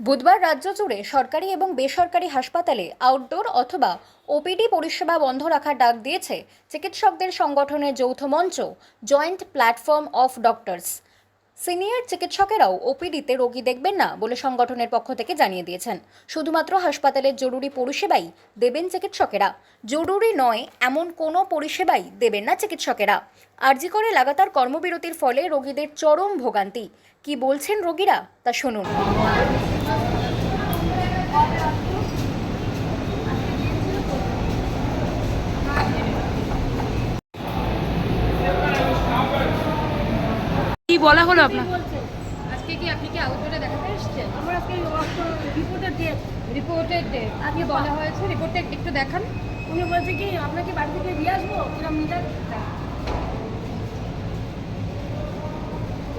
বুধবার রাজ্য জুড়ে সরকারি এবং বেসরকারি হাসপাতালে আউটডোর অথবা ওপিডি পরিষেবা বন্ধ রাখার ডাক দিয়েছে চিকিৎসকদের সংগঠনের যৌথ মঞ্চ joint platform of doctors senior চিকিৎসকেরাও ওপিডিতে রোগী দেখবেন না বলে সংগঠনের পক্ষ থেকে জানিয়ে দিয়েছেন। শুধুমাত্র হাসপাতালের জরুরি পরিষেবাই দেবেন চিকিৎসকেরা। জরুরি নয়, এমন কোনো পরিষেবাই দেবেন না চিকিৎসকেরা। আরজি করে লাগাতার কর্মবিরতির ফলে রোগীদের চরম ভোগান্তি। কি বলছেন রোগীরা, তা শুনুন। কি বলা হলো আপনার? আজকে কি আপনি কি আউটডোরে দেখাতে এসেছেন আমার আজকে রিপোর্টের ডেট রিপোর্টের ডেট আজকে বলা হয়েছে রিপোর্টে একটু দেখান। উনি বলছে কি আপনাকে বাড়ি থেকে দিয়ে আসব? কিরম মিটার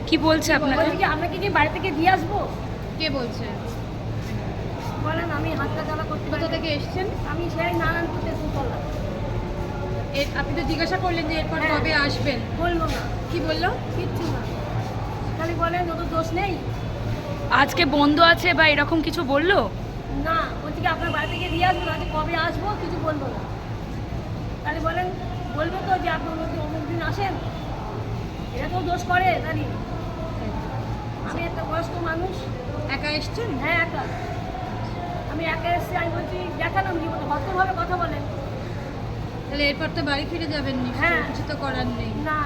কি বলছে আপনাকে? আপনাকে কি বাড়ি থেকে দিয়ে আসব? কে বলছে? বলেন আমি হাতটা চালা করতে কোথা থেকে এসেছেন? আমি সেই নারায়ণপুর থেকে করলাম এ- আপনি তো জিজ্ঞাসা করলেন যে এরপর হ্যাঁ। কবে আসবেন। বলল না। কি বলল? কিচ্ছু না। খালি বলেন যত দোষ নেই? আজকে বন্ধ আছে বা এরকম কিছু বলল? না বলছে কি আপনার বাড়ি থেকে দিয়ে আসব আজকে কবে আসব? কিছু বলব না। তাহলে বলেন বলবে তো যে আপনি অমুক দিন আসেন। এটা তো দোষ করে তাহলে আমি একটা বয়স্ক মানুষ একা এসেছেন? হ্যাঁ একা। আমি একা এসেছি আমি বলছি দেখালাম কি বলতে ভদ্রভাবে কথা বলেন। তাহলে এরপর তো বাড়ি ফিরে যাবেন নিশ্চয়ই হ্যাঁ। কিছু তো করার নেই। না।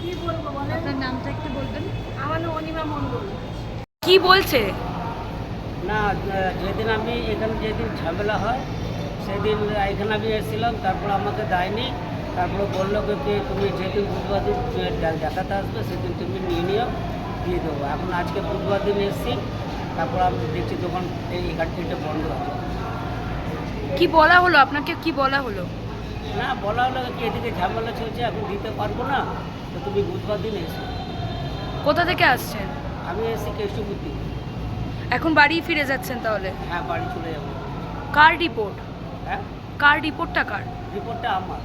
কি বলব বলেন? আপনার নামটা একটু বলবেন। আমার নাম অনিমা মণ্ডল। কি বলছে? না যেদিন আমি এখানে যেদিন ঝামেলা হয় সেদিন এখানে আমি এসেছিলাম তারপর আমাকে দেয়নি। তারপরে বলল যে কি তুমি যেদিন বুধবার দেখাতে আসবে সেদিন তুমি নিয়ে দিয়ে দেবো। এখন আজকে বুধবার দিন এসেছি তারপর আমি দেখছি দোকান এই এখানটা বন্ধ আছে কি বলা হলো? আপনাকে কি বলা হলো? না বলা হলো কি এদিকে ঝামেলা চলছে এখন দিতে পারব না তো তুমি বুধবার দিন এসো। কোথা থেকে আসছেন? আমি এসেছি কেষ্টবুদ্ধি এখন বাড়ি ফিরে যাচ্ছেন তাহলে? হ্যাঁ বাড়ি চলে যাব। কার রিপোর্ট? হ্যাঁ? কার রিপোর্টটা কার? রিপোর্টটা আমার।